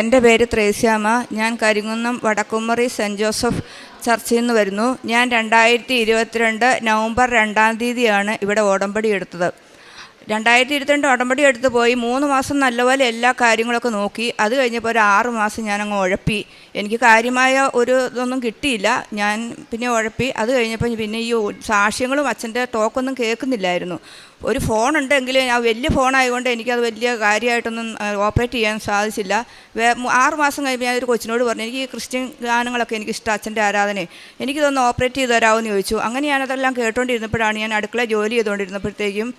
എന്റെ പേര് ത്രേസ്യാമ ഞാൻ കരിങ്കുന്നം വടക്കുമറി സെന്റ് ജോസഫ് ചർച്ചിൽ നിന്ന് വരുന്നു. ഞാൻ രണ്ടായിരത്തി ഇരുപത്തിരണ്ട് നവംബർ രണ്ടാം തീയതിയാണ് ഇവിടെ ഓടമ്പടി എടുത്തത്. രണ്ടായിരത്തി ഇരുപത്തിരണ്ട് ഉടമ്പടി എടുത്ത് പോയി മൂന്ന് മാസം നല്ലപോലെ എല്ലാ കാര്യങ്ങളൊക്കെ നോക്കി. അത് കഴിഞ്ഞപ്പോൾ ഒരു ആറ് മാസം ഞാനങ്ങ് ഉഴപ്പി. എനിക്ക് കാര്യമായ ഒരു ഇതൊന്നും കിട്ടിയില്ല. ഞാൻ പിന്നെ ഉഴപ്പി. അത് കഴിഞ്ഞപ്പോൾ പിന്നെ ഈ സാക്ഷ്യങ്ങളും അച്ഛന്റെ ടോക്കൊന്നും കേൾക്കുന്നില്ലായിരുന്നു. ഒരു ഉണ്ടെങ്കിൽ ആ വലിയ ഫോണായതുകൊണ്ട് എനിക്കത് വലിയ കാര്യമായിട്ടൊന്നും ഓപ്പറേറ്റ് ചെയ്യാൻ സാധിച്ചില്ല. വേ ആറുമാസം ആറ് മാസം കഴിയുമ്പോൾ ഞാനൊരു കൊച്ചിനോട് പറഞ്ഞു എനിക്ക് ഈ ക്രിസ്ത്യൻ ഗാനങ്ങളൊക്കെ എനിക്ക് ഇഷ്ടം അച്ഛന്റെ ആരാധന എനിക്കിതൊന്ന് ഓപ്പറേറ്റ് ചെയ്ത് തരാമെന്ന് ചോദിച്ചു. അങ്ങനെ ഞാനതെല്ലാം കേട്ടുകൊണ്ടിരുന്നപ്പോഴാണ് ഞാൻ അടുക്കള ജോലി ചെയ്തുകൊണ്ടിരുന്നപ്പോഴത്തേക്കും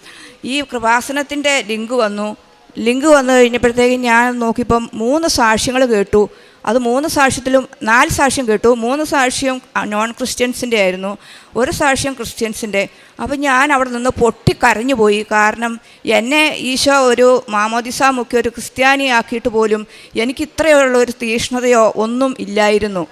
ഈ കൃപാസനത്തിന്റെ ലിങ്ക് വന്നു. ലിങ്ക് വന്നു കഴിഞ്ഞപ്പോഴത്തേക്കും ഞാൻ നോക്കിയപ്പം മൂന്ന് സാക്ഷ്യങ്ങൾ കേട്ടു. അത് മൂന്ന് സാക്ഷ്യത്തിലും നാല് സാക്ഷ്യം കേട്ടു. മൂന്ന് സാക്ഷ്യം നോൺ ക്രിസ്ത്യൻസിന്റെ ആയിരുന്നു. ഒരു സാക്ഷ്യം ക്രിസ്ത്യൻസിന്റെ അപ്പോൾ ഞാൻ അവിടെ നിന്ന് പൊട്ടിക്കരഞ്ഞു പോയി. കാരണം എന്നെ ഈശോ ഒരു മാമോദിസ മുഖ്യ ഒരു ക്രിസ്ത്യാനിയാക്കിയിട്ട് പോലും എനിക്ക് ഇത്രയുള്ള ഒരു തീഷ്ണതയോ ഒന്നും ഇല്ലായിരുന്നു.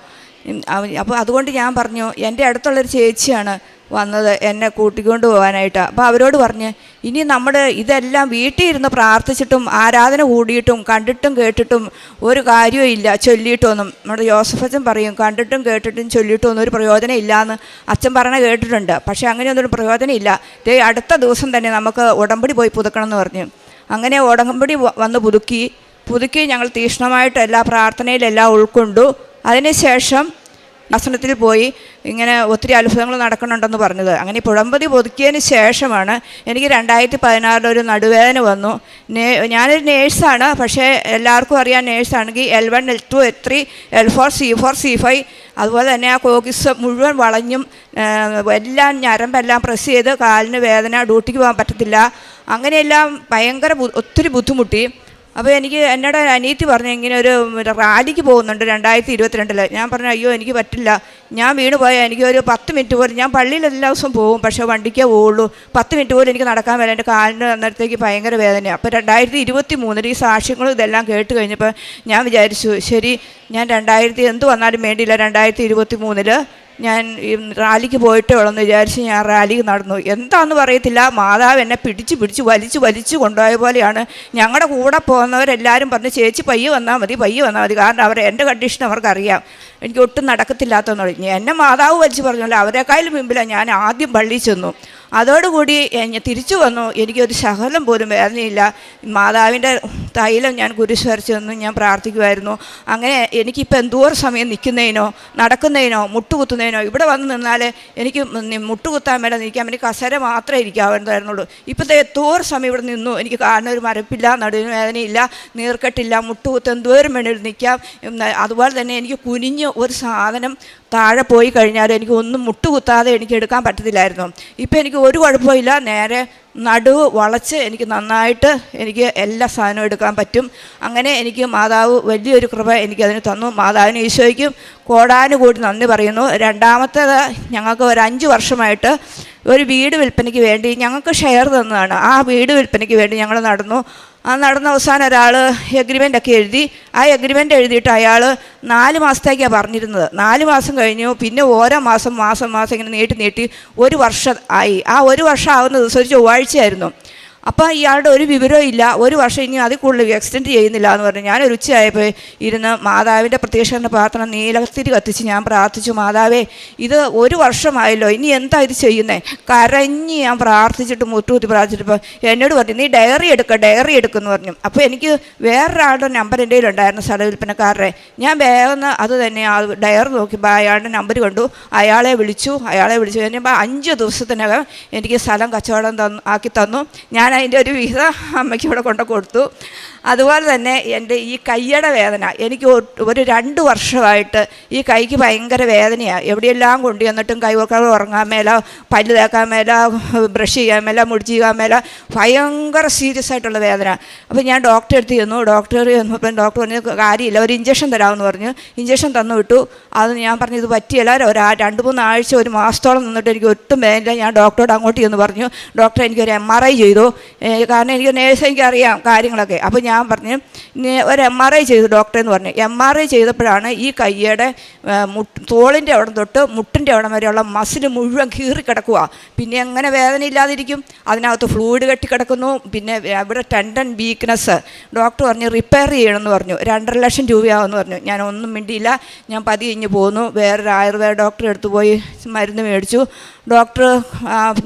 അപ്പോൾ അതുകൊണ്ട് ഞാൻ പറഞ്ഞു എന്റെ അടുത്തുള്ളൊരു ചേച്ചിയാണ്. വന്നത് എന്നെ കൂട്ടിക്കൊണ്ട് പോകാനായിട്ട് അപ്പോൾ അവരോട് പറഞ്ഞ് ഇനി നമ്മുടെ ഇതെല്ലാം വീട്ടിൽ ഇരുന്ന് പ്രാർത്ഥിച്ചിട്ടും ആരാധന കൂടിയിട്ടും കണ്ടിട്ടും കേട്ടിട്ടും ഒരു കാര്യവും ഇല്ല ചൊല്ലിയിട്ടൊന്നും. നമ്മുടെ ജോസഫ് അച്ഛൻ പറയും കണ്ടിട്ടും കേട്ടിട്ടും ചൊല്ലിയിട്ടും ഒന്നും ഒരു പ്രയോജനം ഇല്ലയെന്ന് അച്ഛൻ പറഞ്ഞ കേട്ടിട്ടുണ്ട്. പക്ഷേ അങ്ങനെയൊന്നും ഒരു പ്രയോജനം ഇല്ല. ദേ അടുത്ത ദിവസം തന്നെ നമുക്ക് ഉടമ്പടി പോയി പുതുക്കണം എന്ന് പറഞ്ഞു. അങ്ങനെ ഉടമ്പടി വന്ന് പുതുക്കി. പുതുക്കി ഞങ്ങൾ തീക്ഷ്ണമായിട്ട് എല്ലാ പ്രാർത്ഥനയിലെല്ലാം ഉൾക്കൊണ്ടു. അതിനുശേഷം ആസനത്തിൽ പോയി ഇങ്ങനെ ഒത്തിരി അത്ഭുതങ്ങൾ നടക്കുന്നുണ്ടെന്ന് പറഞ്ഞത്. അങ്ങനെ പുഴമ്പതി പുതുക്കിയതിന് ശേഷമാണ് എനിക്ക് രണ്ടായിരത്തി പതിനാറിൽ ഒരു നടുവേദന വന്നു. നേ ഞാനൊരു നേഴ്സാണ് പക്ഷേ എല്ലാവർക്കും അറിയാം നേഴ്സാണെങ്കിൽ L one L two L three L four C four C five അതുപോലെ തന്നെ ആ കോക്കിസ് മുഴുവൻ വളഞ്ഞും എല്ലാം ഞരമ്പെല്ലാം പ്രസ് ചെയ്ത് കാലിന് വേദന ഡ്യൂട്ടിക്ക് പോകാൻ പറ്റത്തില്ല. അങ്ങനെയെല്ലാം ഭയങ്കര ഒത്തിരി ബുദ്ധിമുട്ടി. അപ്പോൾ എനിക്ക് എന്നോട് അനിയത്തി പറഞ്ഞു ഇങ്ങനെ ഒരു റാലിക്ക് പോകുന്നുണ്ട് രണ്ടായിരത്തി ഇരുപത്തിരണ്ടിൽ ഞാൻ പറഞ്ഞു അയ്യോ എനിക്ക് പറ്റില്ല. ഞാൻ വീണ് പോയാൽ എനിക്ക് ഒരു പത്ത് മിനിറ്റ് പോലും ഞാൻ പള്ളിയിൽ എല്ലാ ദിവസവും പോകും പക്ഷേ വണ്ടിക്കേ പോവുള്ളൂ. പത്ത് മിനിറ്റ് പോലും എനിക്ക് നടക്കാൻ വരാം എന്റെ കാലിന് അന്നേരത്തേക്ക് ഭയങ്കര വേദനയാണ് അപ്പോൾ രണ്ടായിരത്തി ഇരുപത്തി മൂന്നിൽ ഈ സാക്ഷ്യങ്ങളും ഇതെല്ലാം കേട്ട് കഴിഞ്ഞപ്പോൾ ഞാൻ വിചാരിച്ചു ശരി ഞാൻ രണ്ടായിരത്തി എന്ത് വന്നാലും വേണ്ടിയില്ല രണ്ടായിരത്തി ഇരുപത്തി മൂന്നിൽ ഞാൻ ഈ റാലിക്ക് പോയിട്ടേ ഉള്ളെന്ന് വിചാരിച്ച് ഞാൻ റാലിക്ക് നടന്നു. എന്താണെന്ന് പറയത്തില്ല. മാതാവ് എന്നെ പിടിച്ച് പിടിച്ച് വലിച്ച് വലിച്ച് കൊണ്ടുപോയ പോലെയാണ്. ഞങ്ങളുടെ കൂടെ പോകുന്നവരെല്ലാവരും പറഞ്ഞ് ചേച്ചി പയ്യെ വന്നാൽ മതി പയ്യെ വന്നാൽ മതി. കാരണം അവർ എന്റെ കണ്ടീഷൻ അവർക്കറിയാം. എനിക്ക് ഒട്ടും നടക്കത്തില്ലാത്തതെന്ന് പറഞ്ഞു. എന്നെ മാതാവ് വലിച്ച് പറഞ്ഞല്ലോ. അവരെക്കാളും മുമ്പിലാണ് ഞാൻ ആദ്യം പള്ളിയിൽ ചെന്നു. അതോടുകൂടി തിരിച്ചു വന്നു. എനിക്കൊരു ശകലം പോലും വേദനയില്ല. മാതാവിന്റെ തൈലം ഞാൻ കുരിശ് വരച്ച് ഞാൻ പ്രാർത്ഥിക്കുമായിരുന്നു അങ്ങനെ എനിക്കിപ്പോൾ എന്തോരം സമയം നിൽക്കുന്നതിനോ നടക്കുന്നതിനോ മുട്ടുകുത്തുന്നതിനോ ഇവിടെ വന്ന് നിന്നാൽ എനിക്ക് മുട്ടുകുത്താൻ വേണ്ട നിൽക്കാൻ എനിക്ക് കസര മാത്രമേ ഇരിക്കാവുന്നതായിരുന്നുള്ളൂ ഇപ്പോഴത്തെ എന്തോരം സമയം ഇവിടെ നിന്നു. എനിക്ക് കാരണം ഒരു മരപ്പില്ല നടുവിന് വേദനയില്ല നീർക്കെട്ടില്ല മുട്ടുകുത്ത് എന്തോരം വേണേലും നിൽക്കാം. അതുപോലെ തന്നെ എനിക്ക് കുനിഞ്ഞ് ഒരു സാധനം താഴെ പോയി കഴിഞ്ഞാൽ എനിക്ക് ഒന്നും മുട്ടുകുത്താതെ എനിക്ക് എടുക്കാൻ പറ്റത്തില്ലായിരുന്നു. ഇപ്പം എനിക്ക് ഒരു കുഴപ്പമില്ല. നേരെ നടുവ് വളച്ച് എനിക്ക് നന്നായിട്ട് എനിക്ക് എല്ലാ സാധനവും എടുക്കാൻ പറ്റും. അങ്ങനെ എനിക്ക് മാതാവ് വലിയൊരു കൃപ എനിക്കതിന് തന്നു. മാതാവിന് ഈശോയ്ക്കും കോടാനുകൂടി നന്ദി പറയുന്നു. രണ്ടാമത്തേത് ഞങ്ങൾക്ക് ഒരു അഞ്ച് വർഷമായിട്ട് ഒരു വീട് വിൽപ്പനയ്ക്ക് വേണ്ടി ഞങ്ങൾക്ക് ഷെയർ തന്നതാണ്. ആ വീട് വിൽപ്പനയ്ക്ക് വേണ്ടി ഞങ്ങൾ നടന്നു. ആ നടന്ന അവസാനം ഒരാൾ എഗ്രിമെന്റ് ഒക്കെ എഴുതി. ആ എഗ്രിമെന്റ് എഴുതിയിട്ട് അയാൾ നാല് മാസത്തേക്കാണ് പറഞ്ഞിരുന്നത്. നാല് മാസം കഴിഞ്ഞു. പിന്നെ ഓരോ മാസം മാസം മാസം ഇങ്ങനെ നീട്ടി നീട്ടി ഒരു വർഷം ആയി. ആ ഒരു വർഷം ആവുന്ന ദിവസം ഒരു ചൊവ്വാഴ്ചയായിരുന്നു. അപ്പോൾ ഇയാളുടെ ഒരു വിവരവും ഇല്ല. ഒരു വർഷം ഇനി അതിൽ കൂടുതൽ എക്സ്റ്റെൻഡ് ചെയ്യുന്നില്ല എന്ന് പറഞ്ഞു ഞാനൊരു ഉച്ചയായപ്പോൾ ഇരുന്ന് മാതാവിന്റെ പ്രത്യക്ഷണ പ്രാർത്ഥന നീലത്തിരി കത്തിച്ച് ഞാൻ പ്രാർത്ഥിച്ചു മാതാവേ ഇത് ഒരു വർഷമായല്ലോ ഇനി എന്താ ഇത് ചെയ്യുന്നത് കരഞ്ഞ് ഞാൻ പ്രാർത്ഥിച്ചിട്ട് മുട്ടുകുത്തി പ്രാർത്ഥിച്ചപ്പോൾ എന്നോട് പറഞ്ഞു നീ ഡയറി എടുക്കുക ഡയറി എടുക്കുമെന്ന് പറഞ്ഞു. അപ്പോൾ എനിക്ക് വേറൊരാളുടെ നമ്പർ എന്റെ കയ്യിലുണ്ടായിരുന്നു സ്ഥല വിൽപ്പനക്കാരുടെ ഞാൻ വേഗം അത് തന്നെ ആ ഡയറി നോക്കിയപ്പോൾ അയാളുടെ നമ്പർ കണ്ടു. അയാളെ വിളിച്ചു അയാളെ വിളിച്ചു. കഴിഞ്ഞപ്പോൾ അഞ്ച് ദിവസത്തിനകം എനിക്ക് സ്ഥലം കച്ചവടം തന്നു ആക്കി തന്നു. ഞാൻ അതിന്റെ ഒരു വിഹിത അമ്മയ്ക്ക് ഇവിടെ കൊണ്ട് കൊടുത്തു. അതുപോലെ തന്നെ എന്റെ ഈ കയ്യുടെ വേദന എനിക്ക് ഒരു രണ്ട് വർഷമായിട്ട് ഈ കൈക്ക് ഭയങ്കര വേദനയാണ് എവിടെയെല്ലാം കൊണ്ടു വന്നിട്ടും കൈ വെക്കാൻ ഉറങ്ങാൻ മേല പല്ല് തേക്കാൻ മേല ബ്രഷ് ചെയ്യാൻ മേല ചെയ്യാൻ മേല ഭയങ്കര സീരിയസ് ആയിട്ടുള്ള വേദന. അപ്പോൾ ഞാൻ ഡോക്ടറെ അടുത്ത് ചെന്നു. ഡോക്ടർ ചെന്നപ്പം ഡോക്ടർ പറഞ്ഞു കാര്യമില്ല ഒരു ഇഞ്ചക്ഷൻ തരാമെന്ന് പറഞ്ഞു. ഇഞ്ചക്ഷൻ തന്നു വിട്ടു. അത് ഞാൻ പറഞ്ഞു ഇത് പറ്റിയല്ല. ഒരു രണ്ട് മൂന്ന് ആഴ്ച ഒരു മാസത്തോളം നിന്നിട്ട് എനിക്ക് ഒട്ടും വേദന ഞാൻ ഡോക്ടറോട് അങ്ങോട്ട് ചെന്ന് പറഞ്ഞു. ഡോക്ടർ എനിക്കൊരു എം ആർ ഐ ചെയ്തു. കാരണം എനിക്ക് നേഴ്സ് എനിക്ക് അറിയാം കാര്യങ്ങളൊക്കെ. അപ്പോൾ ഞാൻ ഞാൻ പറഞ്ഞു "ഇനി ഒരു എം ആർ ഐ ചെയ്തു ഡോക്ടറെ എന്ന് പറഞ്ഞു. എം ആർ ഐ ചെയ്തപ്പോഴാണ് ഈ കയ്യുടെ തോളിന്റെ അവിടെ തൊട്ട് മുട്ടിന്റെ അവിടെ വരെയുള്ള മസിൽ മുഴുവൻ കീറി കിടക്കുക പിന്നെ എങ്ങനെ വേദന ഇല്ലാതിരിക്കും അതിനകത്ത് ഫ്ലൂയിഡ് കെട്ടിക്കിടക്കുന്നു. പിന്നെ അവിടെ ടെൻഡൻ വീക്ക്നെസ് ഡോക്ടർ പറഞ്ഞു റിപ്പയർ ചെയ്യണമെന്ന് പറഞ്ഞു. രണ്ടര ലക്ഷം രൂപയാവുമെന്ന് പറഞ്ഞു. ഞാൻ ഒന്നും മിണ്ടിയില്ല. ഞാൻ പതി കഴിഞ്ഞ് പോന്നു. വേറൊരു ആയുർവേദ ഡോക്ടറെ അടുത്ത് പോയി മരുന്ന് മേടിച്ചു. ഡോക്ടർ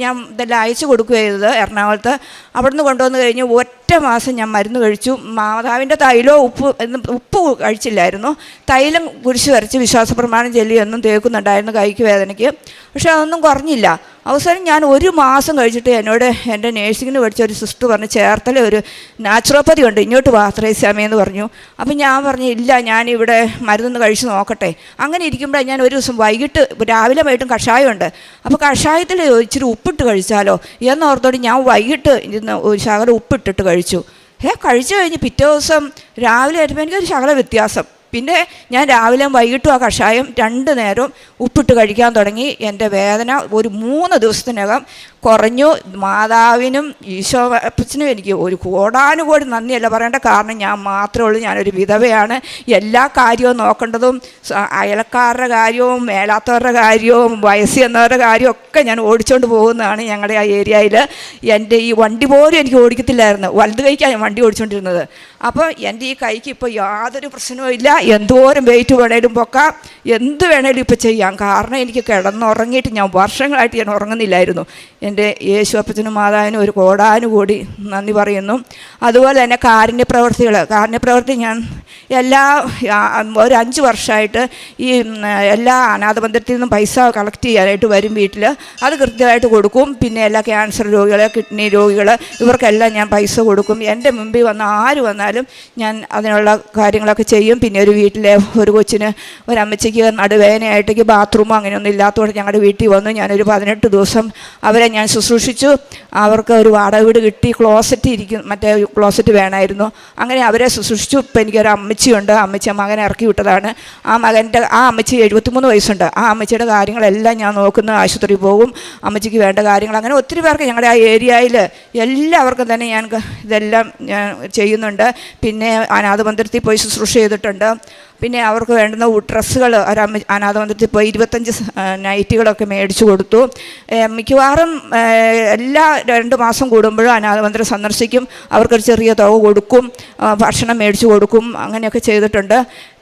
ഞാൻ ഇതെല്ലാം അയച്ചു കൊടുക്കുക ചെയ്തത് എറണാകുളത്ത്. അവിടുന്ന് കൊണ്ടുവന്ന് കഴിഞ്ഞ് ഒറ്റ മാസം ഞാൻ മരുന്ന് കഴിച്ചു. മാതാവിന്റെ തൈലോ ഉപ്പ് ഉപ്പ് കഴിച്ചില്ലായിരുന്നു. തൈലം കുരിശ് വരച്ച് വിശ്വാസപ്രമാണം ചൊല്ലി എന്നും തേക്കുന്നുണ്ടായിരുന്നു കൈക്ക് വേദനയ്ക്ക്. പക്ഷേ അതൊന്നും കുറഞ്ഞില്ല. അവസാനം ഞാൻ ഒരു മാസം കഴിച്ചിട്ട് എന്നോട് എന്റെ നേഴ്സിങ്ങിന് പഠിച്ച ഒരു സിസ്റ്റർ പറഞ്ഞു ചേർത്തല ഒരു നാച്ചുറോപ്പതി ഉണ്ട് ഇങ്ങോട്ട് വാത്രേസ്വാമി എന്ന് പറഞ്ഞു. അപ്പം ഞാൻ പറഞ്ഞു ഇല്ല ഞാനിവിടെ മരുന്നൊന്ന് കഴിച്ച് നോക്കട്ടെ. അങ്ങനെ ഇരിക്കുമ്പോഴാണ് ഞാൻ ഒരു ദിവസം വൈകിട്ട് രാവിലെ വൈകിട്ടും കഷായമുണ്ട്. അപ്പോൾ കഷായത്തിൽ ഇച്ചിരി ഉപ്പിട്ട് കഴിച്ചാലോ? എന്നോർത്തോട് ഞാൻ വൈകിട്ട് ഇരുന്ന് ഒരു ശകലം ഉപ്പിട്ടിട്ട് കഴിച്ചു. ഏ കഴിച്ചു കഴിഞ്ഞ് പിറ്റേ ദിവസം രാവിലെ ആയിരുമ്പോൾ എനിക്കൊരു ശകല വ്യത്യാസം. പിന്നെ ഞാൻ രാവിലെ വൈകിട്ടും ആ കഷായം രണ്ട് നേരം ഉപ്പിട്ട് കഴിക്കാൻ തുടങ്ങി. എന്റെ വേദന ഒരു മൂന്ന് ദിവസത്തിനകം കുറഞ്ഞു. മാതാവിനും ഈശോ അപ്പച്ചനും എനിക്ക് ഒരു കോടാനുകോടി നന്ദിയല്ല പറയേണ്ട കാരണം ഞാൻ മാത്രമേ ഉള്ളൂ. ഞാനൊരു വിധവയാണ്. എല്ലാ കാര്യവും നോക്കേണ്ടതും അയലക്കാരുടെ കാര്യവും മേലാത്തവരുടെ കാര്യവും വയസ്സ് എന്നവരുടെ കാര്യവും ഒക്കെ ഞാൻ ഓടിച്ചുകൊണ്ട് പോകുന്നതാണ് ഞങ്ങളുടെ ആ ഏരിയയിൽ. എന്റെ ഈ വണ്ടി പോലും എനിക്ക് ഓടിക്കത്തില്ലായിരുന്നു. വലത് കൈക്കാണ് ഞാൻ വണ്ടി ഓടിച്ചുകൊണ്ടിരുന്നത് അപ്പോൾ എന്റെ ഈ കൈക്ക് ഇപ്പോൾ യാതൊരു പ്രശ്നവും ഇല്ല. എന്തോരം വെയിറ്റ് വേണേലും പൊക്കാം. എന്ത് വേണേലും ഇപ്പോൾ ചെയ്യാം. കാരണം എനിക്ക് കിടന്നുറങ്ങിയിട്ട് ഞാൻ വർഷങ്ങളായിട്ട് ഞാൻ ഉറങ്ങുന്നില്ലായിരുന്നു. എന്റെ യേശു അപ്പച്ചനും മാതാവിനും ഒരു കോടാനുകൂടി നന്ദി പറയുന്നു. അതുപോലെ തന്നെ കാരുണ്യ പ്രവർത്തികൾ കാരുണ്യ ഞാൻ എല്ലാ ഒരു അഞ്ച് വർഷമായിട്ട് ഈ എല്ലാ അനാഥബന്ധത്തിൽ നിന്നും പൈസ കളക്ട് ചെയ്യാനായിട്ട് വരും വീട്ടിൽ. അത് കൃത്യമായിട്ട് കൊടുക്കും. പിന്നെ എല്ലാ ക്യാൻസർ രോഗികൾ കിഡ്നി രോഗികൾ ഇവർക്കെല്ലാം ഞാൻ പൈസ കൊടുക്കും. എന്റെ മുമ്പിൽ വന്ന ആര് വന്നാലും ഞാൻ അതിനുള്ള കാര്യങ്ങളൊക്കെ ചെയ്യും. പിന്നെ ഒരു വീട്ടിലെ ഒരു കൊച്ചിന് ഒരു അമ്മച്ചിക്ക് നടുവേദനയായിട്ടേക്ക് ബാത്റൂമോ അങ്ങനെയൊന്നും ഇല്ലാത്തതുകൊണ്ട് ഞങ്ങളുടെ വീട്ടിൽ വന്നു. ഞാനൊരു പതിനെട്ട് ദിവസം അവരെ ഞാൻ ശുശ്രൂഷിച്ചു. അവർക്ക് ഒരു വാടക വീട് കിട്ടി. ക്ലോസറ്റ് ഇരിക്കും മറ്റേ ക്ലോസറ്റ് വേണമായിരുന്നു. അങ്ങനെ അവരെ ശുശ്രൂഷിച്ചു. ഇപ്പം എനിക്കൊരു അമ്മച്ചിയുണ്ട്. അമ്മച്ച മകൻ ഇറക്കി വിട്ടതാണ്. ആ മകന്റെ ആ അമ്മച്ചി എഴുപത്തിമൂന്ന് വയസ്സുണ്ട്. ആ അമ്മച്ചിയുടെ കാര്യങ്ങളെല്ലാം ഞാൻ നോക്കുന്ന. ആശുപത്രിയിൽ പോകും. അമ്മച്ചിക്ക് വേണ്ട കാര്യങ്ങൾ അങ്ങനെ ഒത്തിരി പേർക്ക് ഞങ്ങളുടെ ആ ഏരിയയിൽ എല്ലാവർക്കും തന്നെ ഞാൻ ഇതെല്ലാം ഞാൻ ചെയ്യുന്നുണ്ട്. പിന്നെ അനാഥ മന്ദിരത്തിൽ പോയി ശുശ്രൂഷ ചെയ്തിട്ടുണ്ട്. പിന്നെ അവർക്ക് വേണ്ടുന്ന ഡ്രസ്സുകൾ ഒരു അനാഥ മന്ദിരത്തിൽ പോയി ഇരുപത്തഞ്ച് നൈറ്റികളൊക്കെ മേടിച്ചു കൊടുത്തു. മിക്കവാറും എല്ലാ രണ്ട് മാസം കൂടുമ്പോഴും അനാഥ മന്ദിരം സന്ദർശിക്കും. അവർക്കൊരു ചെറിയ തുക കൊടുക്കും. ഭക്ഷണം മേടിച്ചു കൊടുക്കും. അങ്ങനെയൊക്കെ ചെയ്തിട്ടുണ്ട്.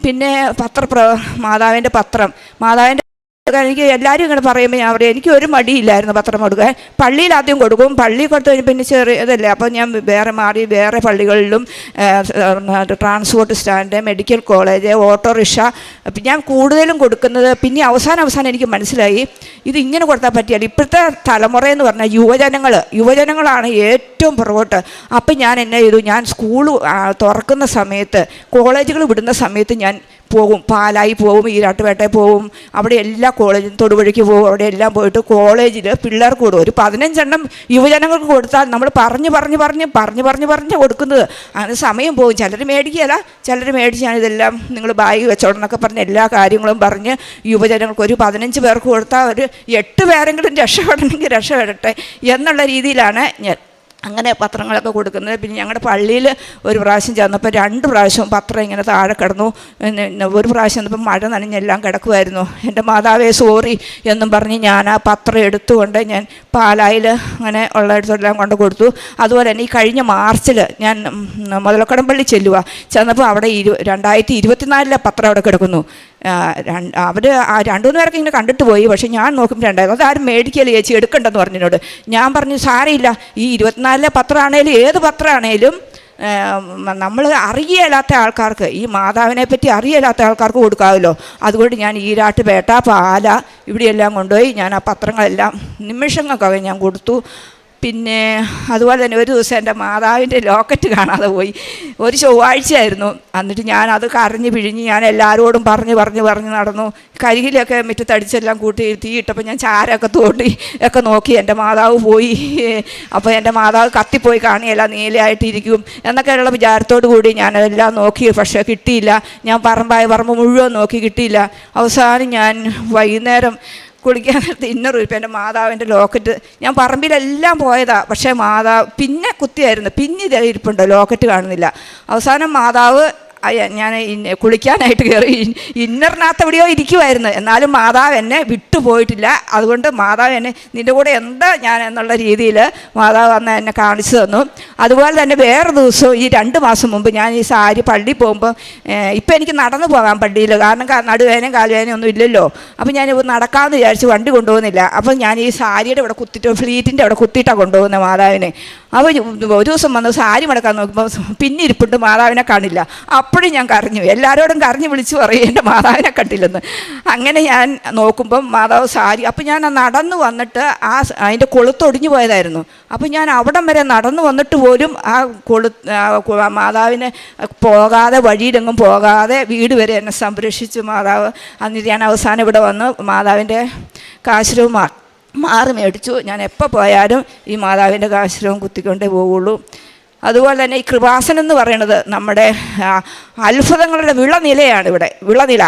പിന്നെ പത്രപ്ര മാതാവിന്റെ പത്രം. മാതാവിന്റെ എനിക്ക് എല്ലാവരും ഇങ്ങനെ പറയുമ്പോൾ ഞാൻ പറയും എനിക്ക് ഒരു മടിയില്ലായിരുന്നു പത്രം കൊടുക്കാൻ പള്ളിയിൽ ആദ്യം കൊടുക്കും. പള്ളി കൊടുത്തു കഴിഞ്ഞ് പിന്നെ ചെറിയ ഇതല്ലേ അപ്പോൾ ഞാൻ വേറെ മാറി വേറെ പള്ളികളിലും transport stand medical college autorickshaw ഞാൻ കൂടുതലും കൊടുക്കുന്നത് പിന്നെ അവസാനം അവസാനം എനിക്ക് മനസ്സിലായി ഇത് ഇങ്ങനെ കൊടുത്താൽ പറ്റിയാൽ ഇപ്പോഴത്തെ തലമുറ എന്ന് പറഞ്ഞാൽ യുവജനങ്ങൾ യുവജനങ്ങളാണ് ഏറ്റവും പുറകോട്ട്. അപ്പം ഞാൻ എന്നെ ചെയ്തു? ഞാൻ സ്കൂൾ തുറക്കുന്ന സമയത്ത് കോളേജുകൾ വിടുന്ന സമയത്ത് ഞാൻ പോകും പാലായി പോകും ഈരാട്ടുപേട്ടയിൽ പോകും. അവിടെ എല്ലാ കോളേജും തൊടുപുഴയ്ക്ക് പോകും. അവിടെ എല്ലാം പോയിട്ട് കോളേജിൽ പിള്ളേർക്ക് കൊടുക്കും ഒരു പതിനഞ്ചെണ്ണം യുവജനങ്ങൾക്ക് കൊടുത്താൽ നമ്മൾ പറഞ്ഞ് പറഞ്ഞ് പറഞ്ഞ് പറഞ്ഞ് പറഞ്ഞ് പറഞ്ഞ് കൊടുക്കുന്നത്. അങ്ങനെ സമയം പോകും. ചിലർ മേടിക്കുകയല്ല. ചിലർ മേടിച്ചാണ് ഇതെല്ലാം നിങ്ങൾ ബാഗ് വെച്ചോടെന്നൊക്കെ പറഞ്ഞ് എല്ലാ കാര്യങ്ങളും പറഞ്ഞ് യുവജനങ്ങൾക്ക് ഒരു പതിനഞ്ച് പേർക്ക് കൊടുത്താൽ ഒരു എട്ട് പേരെങ്കിലും രക്ഷപ്പെടണമെങ്കിൽ രക്ഷപ്പെടട്ടെ എന്നുള്ള രീതിയിലാണ് ഞാൻ അങ്ങനെ പത്രങ്ങളൊക്കെ കൊടുക്കുന്നത്. പിന്നെ ഞങ്ങളുടെ പള്ളിയിൽ ഒരു പ്രാവശ്യം ചെന്നപ്പോൾ രണ്ട് പ്രാവശ്യവും പത്രം ഇങ്ങനെ താഴെ കിടന്നു. ഒരു പ്രാവശ്യം ചെന്നപ്പോൾ മഴ നനഞ്ഞെല്ലാം കിടക്കുമായിരുന്നു എന്റെ മാതാവേ സോറി എന്നും പറഞ്ഞ് ഞാൻ ആ പത്രം എടുത്തുകൊണ്ട് ഞാൻ പാലായിൽ അങ്ങനെ ഉള്ളിടത്തെല്ലാം കൊണ്ട് കൊടുത്തു. അതുപോലെ തന്നെ ഈ കഴിഞ്ഞ മാർച്ചിൽ ഞാൻ മുതലക്കടം പള്ളി ചെല്ലുക ചെന്നപ്പോൾ അവിടെ ഇരു രണ്ടായിരത്തി ഇരുപത്തിനാലിലെ പത്രം അവിടെ കിടക്കുന്നു. അവർ രണ്ടു മൂന്ന് പേരൊക്കെ ഇങ്ങനെ കണ്ടിട്ട് പോയി. പക്ഷേ ഞാൻ നോക്കുമ്പോൾ രണ്ടായിരുന്നു അതാരും മേടിക്കല്ലേ ചേച്ചി എടുക്കണ്ടെന്ന് പറഞ്ഞതിനോട് ഞാൻ പറഞ്ഞു സാരമില്ല. ഈ ഇരുപത്തിനാലിലെ പത്രമാണേലും ഏത് പത്രമാണേലും നമ്മൾ അറിയലാത്ത ആൾക്കാർക്ക് ഈ മാതാവിനെ പറ്റി അറിയലാത്ത ആൾക്കാർക്ക് കൊടുക്കാമല്ലോ അതുകൊണ്ട് ഞാൻ ഈരാട്ടുപേട്ട പാല ഇവിടെയെല്ലാം കൊണ്ടുപോയി. ഞാൻ ആ പത്രങ്ങളെല്ലാം നിമിഷങ്ങൾക്കൊക്കെ ഞാൻ കൊടുത്തു. പിന്നെ അതുപോലെ തന്നെ ഒരു ദിവസം എന്റെ മാതാവിന്റെ ലോക്കറ്റ് കാണാതെ പോയി. ഒരു ചൊവ്വാഴ്ചയായിരുന്നു. എന്നിട്ട് ഞാൻ അത് കരഞ്ഞ് പിഴിഞ്ഞ് ഞാൻ എല്ലാവരോടും പറഞ്ഞ് പറഞ്ഞ് പറഞ്ഞ് നടന്നു. കരികിലൊക്കെ മുറ്റത്തടിച്ചെല്ലാം കൂട്ടി തീയിട്ടപ്പോൾ ഞാൻ ചാരമൊക്കെ തോണ്ടി ഒക്കെ നോക്കി. എന്റെ മാതാവ് പോയി. അപ്പോൾ എന്റെ മാതാവ് കത്തിപ്പോയി കാണിയല്ല നീലയായിട്ടിരിക്കും എന്നൊക്കെയുള്ള വിചാരത്തോടു കൂടി ഞാനതെല്ലാം നോക്കി. പക്ഷേ കിട്ടിയില്ല. ഞാൻ പറമ്പായ പറമ്പ് മുഴുവൻ നോക്കി കിട്ടിയില്ല. അവസാനം ഞാൻ വൈകുന്നേരം കുളിക്കാൻ നേരത്ത് ഇന്നർ ഇപ്പം എന്റെ മാതാവിന്റെ ലോക്കറ്റ് ഞാൻ പറമ്പിലെല്ലാം പോയതാ. പക്ഷേ മാതാവ് പിന്നെ കുത്തിയായിരുന്നു. പിന്നെ ഇതേ ഇരിപ്പുണ്ടോ. ലോക്കറ്റ് കാണുന്നില്ല. അവസാനം മാതാവ് ഞാൻ കുളിക്കാനായിട്ട് കയറി ഇന്നറിനകത്ത് എവിടെയോ ഇരിക്കുമായിരുന്നു എന്നാലും മാതാവ് എന്നെ വിട്ടുപോയിട്ടില്ല അതുകൊണ്ട് മാതാവ് എന്നെ നിന്റെ കൂടെ എന്താ ഞാൻ എന്നുള്ള രീതിയിൽ മാതാവ് അന്ന് എന്നെ കാണിച്ചു തന്നു. അതുപോലെ തന്നെ വേറെ ദിവസവും ഈ രണ്ട് മാസം മുമ്പ് ഞാൻ ഈ സാരി പള്ളി പോകുമ്പോൾ ഇപ്പം എനിക്ക് നടന്നു പോകാം പള്ളിയിൽ. കാരണം നടുവേനയും കാലുവേനയും ഒന്നും ഇല്ലല്ലോ. അപ്പം ഞാൻ നടക്കാമെന്ന് വിചാരിച്ച് വണ്ടി കൊണ്ടുപോകുന്നില്ല. അപ്പം ഞാൻ ഈ സാരിയുടെ ഇവിടെ കുത്തിട്ട് ഫ്ലീറ്റിന്റെ അവിടെ കുത്തിയിട്ടാണ് കൊണ്ടുപോകുന്നത് മാതാവിനെ. അപ്പോൾ ഒരു ദിവസം വന്ന് സാരി മടക്കാൻ നോക്കുമ്പോൾ പിന്നെ ഇരിപ്പുണ്ട് മാതാവിനെ കാണില്ല. അപ്പോഴും ഞാൻ കരഞ്ഞു. എല്ലാവരോടും കരഞ്ഞു വിളിച്ചു പറയും എന്റെ മാതാവിനെ കണ്ടില്ലെന്ന്. അങ്ങനെ ഞാൻ നോക്കുമ്പം മാതാവ് സാരി അപ്പം ഞാൻ നടന്നു വന്നിട്ട് ആ അതിന്റെ കൊളുത്തൊടിഞ്ഞു പോയതായിരുന്നു. അപ്പം ഞാൻ അവിടം വരെ നടന്നു വന്നിട്ട് പോലും ആ കൊളു മാതാവിനെ പോകാതെ വഴിയിലെങ്ങും പോകാതെ വീട് വരെ എന്നെ സംരക്ഷിച്ചു മാതാവ്. അന്നിട്ട് ഞാൻ അവസാനം ഇവിടെ വന്ന് മാതാവിന്റെ കാശ്രവും മാറി മേടിച്ചു. ഞാൻ എപ്പോൾ പോയാലും ഈ മാതാവിന്റെ കാശ്രവും കുത്തിക്കൊണ്ടേ പോവുള്ളൂ. അതുപോലെ തന്നെ ഈ കൃപാസനം എന്ന് പറയുന്നത് നമ്മുടെ അത്ഭുതങ്ങളുടെ വിളനിലയാണ് ഇവിടെ വിളനില.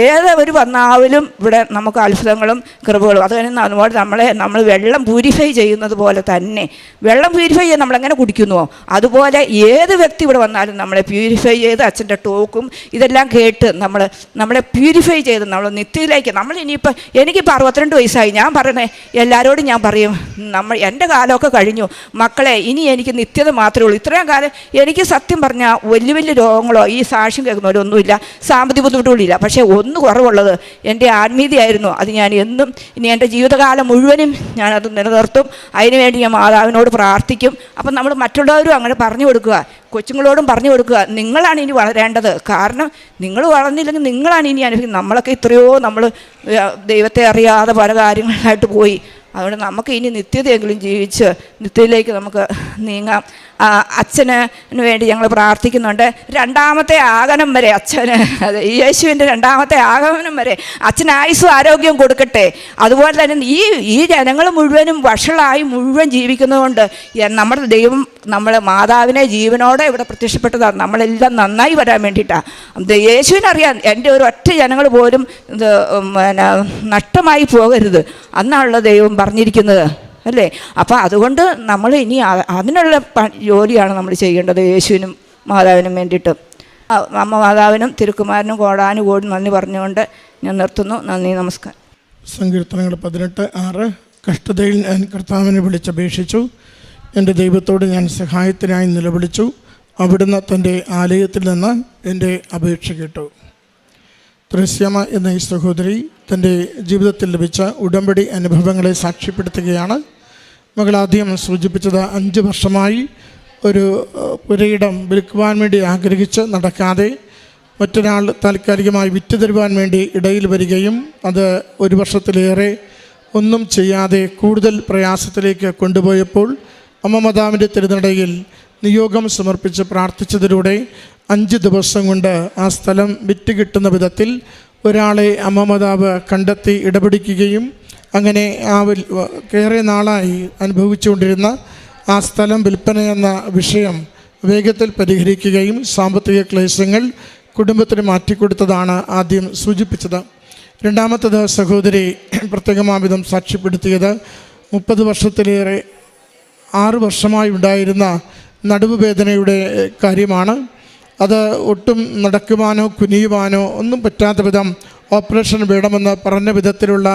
ഏതൊരു വന്നാലും ഇവിടെ നമുക്ക് അത്ഭുതങ്ങളും കൃപകളും. അത് തന്നെ അതുപോലെ നമ്മളെ നമ്മൾ വെള്ളം പ്യൂരിഫൈ ചെയ്യുന്നത് പോലെ തന്നെ. വെള്ളം പ്യൂരിഫൈ ചെയ്യാൻ നമ്മളെങ്ങനെ കുടിക്കുന്നുവോ അതുപോലെ ഏത് വ്യക്തി ഇവിടെ വന്നാലും നമ്മളെ പ്യൂരിഫൈ ചെയ്ത് അച്ഛന്റെ ടോക്കും ഇതെല്ലാം കേട്ട് നമ്മൾ നമ്മളെ പ്യൂരിഫൈ ചെയ്ത് നമ്മൾ നിത്യയിലേക്ക് നമ്മൾ ഇനിയിപ്പോൾ എനിക്കിപ്പോൾ അറുപത്തിരണ്ട് വയസ്സായി. ഞാൻ പറയണേ എല്ലാവരോടും ഞാൻ പറയും നമ്മൾ എന്റെ കാലമൊക്കെ കഴിഞ്ഞു. മക്കളെ ഇനി എനിക്ക് നിത്യത മാത്രമേ ഉള്ളൂ. ഇത്രയും കാലം എനിക്ക് സത്യം പറഞ്ഞാൽ വലിയ വലിയ രോഗങ്ങളോ ഈ സാക്ഷ്യം കേൾക്കുന്നവരോ ഒന്നുമില്ല സാമ്പത്തിക ബുദ്ധിമുട്ടുകളില്ല പക്ഷേ ഒന്ന് കുറവുള്ളത് എന്റെ ആത്മീയതയായിരുന്നു. അത് ഞാൻ എന്നും ഇനി എന്റെ ജീവിതകാലം മുഴുവനും ഞാനത് നിലനിർത്തും. അതിനുവേണ്ടി ഞാൻ മാതാവിനോട് പ്രാർത്ഥിക്കും. അപ്പം നമ്മൾ മറ്റുള്ളവരും അങ്ങനെ പറഞ്ഞു കൊടുക്കുക. കൊച്ചുങ്ങളോടും പറഞ്ഞു കൊടുക്കുക. നിങ്ങളാണ് ഇനി വളരേണ്ടത്. കാരണം നിങ്ങൾ വളർന്നില്ലെങ്കിൽ നിങ്ങളാണ് ഇനി അനുഭവിക്കുന്നത്. നമ്മളൊക്കെ ഇത്രയോ നമ്മൾ ദൈവത്തെ അറിയാതെ പല കാര്യങ്ങളായിട്ട് പോയി. അതുകൊണ്ട് നമുക്ക് ഇനി നിത്യതയെങ്കിലും ജീവിച്ച് നിത്യയിലേക്ക് നമുക്ക് നീങ്ങാം. അച്ഛന് വേണ്ടി ഞങ്ങൾ പ്രാർത്ഥിക്കുന്നുണ്ട്. രണ്ടാമത്തെ ആഗമനം വരെ അച്ഛന് അതെ യേശുവിന്റെ രണ്ടാമത്തെ ആഗമനം വരെ അച്ഛൻ ആയുസ്സും ആരോഗ്യം കൊടുക്കട്ടെ. അതുപോലെ തന്നെ ഈ ഈ ജനങ്ങൾ മുഴുവനും വഷളായി മുഴുവൻ ജീവിക്കുന്നതുകൊണ്ട് നമ്മുടെ ദൈവം നമ്മളെ മാതാവിനെ ജീവനോടെ ഇവിടെ പ്രത്യക്ഷപ്പെട്ടതാണ് നമ്മളെല്ലാം നന്നായി വരാൻ വേണ്ടിയിട്ടാണ് യേശുവിനറിയാം എന്റെ ഒരു ഒറ്റ ജനങ്ങൾ പോലും പിന്നെ നഷ്ടമായി പോകരുത്. അന്നാണുള്ള ദൈവം പറഞ്ഞിരിക്കുന്നത് അല്ലേ? അപ്പോൾ അതുകൊണ്ട് നമ്മൾ ഇനി അതിനുള്ള ജോലിയാണ് നമ്മൾ ചെയ്യേണ്ടത് യേശുവിനും മാതാവിനും വേണ്ടിയിട്ട്. അമ്മ മാതാവിനും തിരുക്കുമാരനും കോടാനും കോടി നന്ദി പറഞ്ഞുകൊണ്ട് ഞാൻ നിർത്തുന്നു. നന്ദി നമസ്കാരം. സങ്കീർത്തനങ്ങൾ പതിനെട്ട് ആറ്. കഷ്ടതയിൽ ഞാൻ കർത്താവിനെ വിളിച്ചപേക്ഷിച്ചു. എന്റെ ദൈവത്തോട് ഞാൻ സഹായത്തിനായി നിലവിളിച്ചു. അവിടുന്ന് തന്റെ ആലയത്തിൽ നിന്ന് എന്റെ അപേക്ഷ കേട്ടു. ത്രസ്യമ എന്ന ഈ സഹോദരി തന്റെ ജീവിതത്തിൽ ലഭിച്ച ഉടമ്പടി അനുഭവങ്ങളെ സാക്ഷ്യപ്പെടുത്തുകയാണ്. മകൾ ആദ്യം സൂചിപ്പിച്ചത് അഞ്ച് വർഷമായി ഒരു പുരയിടം വിൽക്കുവാൻ വേണ്ടി ആഗ്രഹിച്ച് നടക്കാതെ മറ്റൊരാൾ താൽക്കാലികമായി വിറ്റ് തരുവാൻ വേണ്ടി ഇടയിൽ വരികയും അത് ഒരു വർഷത്തിലേറെ ഒന്നും ചെയ്യാതെ കൂടുതൽ പ്രയാസത്തിലേക്ക് കൊണ്ടുപോയപ്പോൾ അമ്മ മാതാവിന്റെ തിരുനടയിൽ നിയോഗം സമർപ്പിച്ച് പ്രാർത്ഥിച്ചതിലൂടെ അഞ്ച് ദിവസം കൊണ്ട് ആ സ്ഥലം വിറ്റ് കിട്ടുന്ന വിധത്തിൽ ഒരാളെ അമ്മമതാവ് കണ്ടെത്തി ഇടപെടിക്കുകയും അങ്ങനെ ആ വിൽ- നാളായി അനുഭവിച്ചുകൊണ്ടിരുന്ന ആ സ്ഥലം വിൽപ്പന എന്ന വിഷയം വേഗത്തിൽ പരിഹരിക്കുകയും സാമ്പത്തിക ക്ലേശങ്ങൾ കുടുംബത്തിന് മാറ്റിക്കൊടുത്തതാണ് ആദ്യം സൂചിപ്പിച്ചത്. രണ്ടാമത്തത് സഹോദരി പ്രത്യേകമാവിധം സാക്ഷ്യപ്പെടുത്തിയത് മുപ്പത് വർഷത്തിലേറെ ആറ് വർഷമായി ഉണ്ടായിരുന്ന നടുവ് വേദനയുടെ കാര്യമാണ്. അത് ഒട്ടും നടക്കുവാനോ കുനിയുവാനോ ഒന്നും പറ്റാത്ത വിധം ഓപ്പറേഷൻ വേണമെന്ന് പറഞ്ഞ വിധത്തിലുള്ള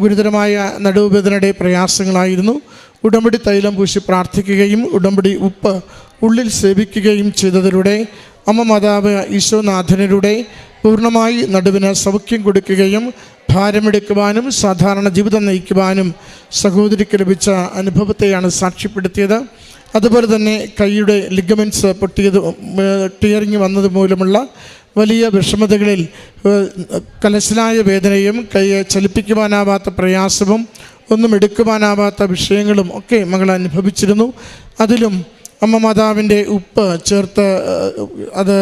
ഗുരുതരമായ നടുവേദനയുടെ പ്രയാസങ്ങളായിരുന്നു. ഉടമ്പടി തൈലം പൂശി പ്രാർത്ഥിക്കുകയും ഉടമ്പടി ഉപ്പ് ഉള്ളിൽ സേവിക്കുകയും ചെയ്തതിലൂടെ അമ്മ മാതാവ് ഈശോനാഥനരുടെ പൂർണമായി നടുവിന് സൗഖ്യം കൊടുക്കുകയും ഭാരമെടുക്കുവാനും സാധാരണ ജീവിതം നയിക്കുവാനും സഹോദരിക്ക് ലഭിച്ച അനുഭവത്തെയാണ് സാക്ഷ്യപ്പെടുത്തിയത്. അതുപോലെ തന്നെ കൈയുടെ ലിഗമെന്റ്സ് പൊട്ടിയത് ടിയറിങ് വന്നത് മൂലമുള്ള വലിയ വിഷമതകളിൽ കലശലായ വേദനയും കൈയെ ചലിപ്പിക്കുവാനാവാത്ത പ്രയാസവും ഒന്നും എടുക്കുവാനാവാത്ത വിഷയങ്ങളും ഒക്കെ മകൾ അനുഭവിച്ചിരുന്നു അതിലും അമ്മ മാതാവിന്റെ ഉപ്പ് ചേർത്ത് അത്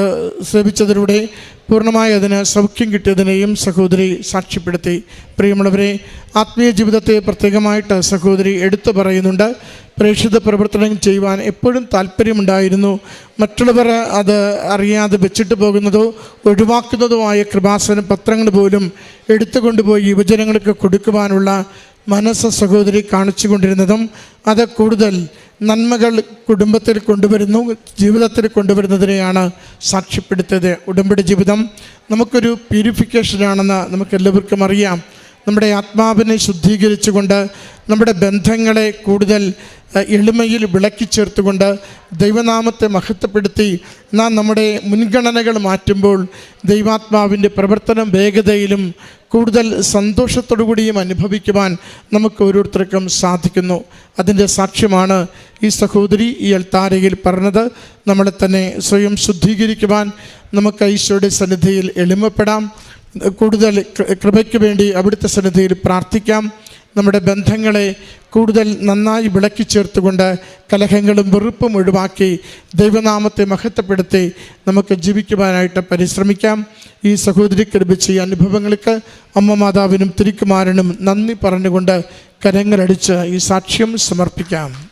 സേവിച്ചതിലൂടെ പൂർണമായി അതിന് സൗഖ്യം കിട്ടിയതിനെയും സഹോദരി സാക്ഷ്യപ്പെടുത്തി. പ്രിയമുള്ളവരെ ആത്മീയ ജീവിതത്തെ പ്രത്യേകമായിട്ട് സഹോദരി എടുത്തു പറയുന്നുണ്ട്. പ്രേക്ഷിത പ്രവർത്തനം ചെയ്യുവാൻ എപ്പോഴും താല്പര്യമുണ്ടായിരുന്നു. മറ്റുള്ളവർ അത് അറിയാതെ വെച്ചിട്ട് പോകുന്നതോ ഒഴിവാക്കുന്നതോ ആയ കൃപാസന പത്രങ്ങൾ പോലും എടുത്തുകൊണ്ടുപോയി യുവജനങ്ങൾക്ക് കൊടുക്കുവാനുള്ള മനസ്സ് സഹോദരി കാണിച്ചു കൊണ്ടിരുന്നതും അത് കൂടുതൽ നന്മകൾ കുടുംബത്തിൽ കൊണ്ടുവരുന്നു. ജീവിതത്തിൽ കൊണ്ടുവരുന്നതിനെയാണ് സാക്ഷ്യപ്പെടുത്തിയത്. ഉടമ്പടി ജീവിതം നമുക്കൊരു പ്യൂരിഫിക്കേഷനാണെന്ന് നമുക്ക് എല്ലാവർക്കും അറിയാം. നമ്മുടെ ആത്മാവിനെ ശുദ്ധീകരിച്ചുകൊണ്ട് നമ്മുടെ ബന്ധങ്ങളെ കൂടുതൽ എളിമയിൽ വിളക്കി ചേർത്തുകൊണ്ട് ദൈവനാമത്തെ മഹത്വപ്പെടുത്തി നാം നമ്മുടെ മുൻഗണനകൾ മാറ്റുമ്പോൾ ദൈവാത്മാവിന്റെ പ്രവർത്തനം വേഗതയിലും കൂടുതൽ സന്തോഷത്തോടു കൂടിയും അനുഭവിക്കുവാൻ നമുക്ക് ഓരോരുത്തർക്കും സാധിക്കുന്നു. അതിന്റെ സാക്ഷ്യമാണ് ഈ സഹോദരി ഈ അൽത്താരയിൽ പറഞ്ഞത്. നമ്മളെ തന്നെ സ്വയം ശുദ്ധീകരിക്കുവാൻ നമുക്ക് ഈശോയുടെ സന്നിധിയിൽ എളിമപ്പെടാം. കൂടുതൽ കൃപയ്ക്ക് വേണ്ടി അവിടുത്തെ സന്നിധിയിൽ പ്രാർത്ഥിക്കാം. നമ്മുടെ ബന്ധങ്ങളെ കൂടുതൽ നന്നായി വിളക്കി ചേർത്തുകൊണ്ട് കലഹങ്ങളും വെറുപ്പും ഒഴിവാക്കി ദൈവനാമത്തെ മഹത്വപ്പെടുത്തി നമുക്ക് ജീവിക്കുവാനായിട്ട് പരിശ്രമിക്കാം. ഈ സഹോദരിക്ക് ലഭിച്ച ഈ അനുഭവങ്ങൾക്ക് അമ്മ മാതാവിനും തിരിക്കുമാരനും നന്ദി പറഞ്ഞുകൊണ്ട് കരങ്ങളടിച്ച് ഈ സാക്ഷ്യം സമർപ്പിക്കാം.